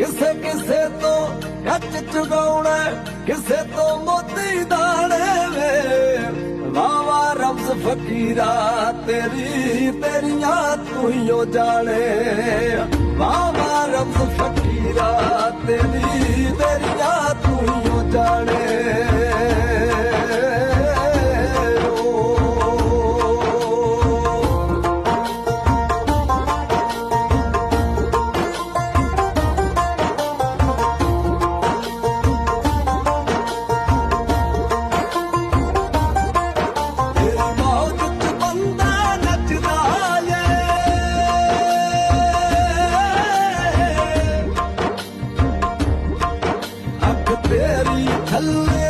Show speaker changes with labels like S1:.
S1: ਕਿਸੇ ਕਿਸੇ ਤੋਂ ਕੱਚ ਚੁਗਾਉਣਾ ਕਿਸੇ ਤੋਂ ਮੋਤੀ ਦਾਣੇ ਵੇ ਵਾਵਾ ਰਮਜ਼ ਫਕੀਰਾ, ਤੇਰੀ ਤੇਰੀਆਂ ਤੂੰ ਹੀ ਓ ਜਾਣੇ। பேரி கல்லே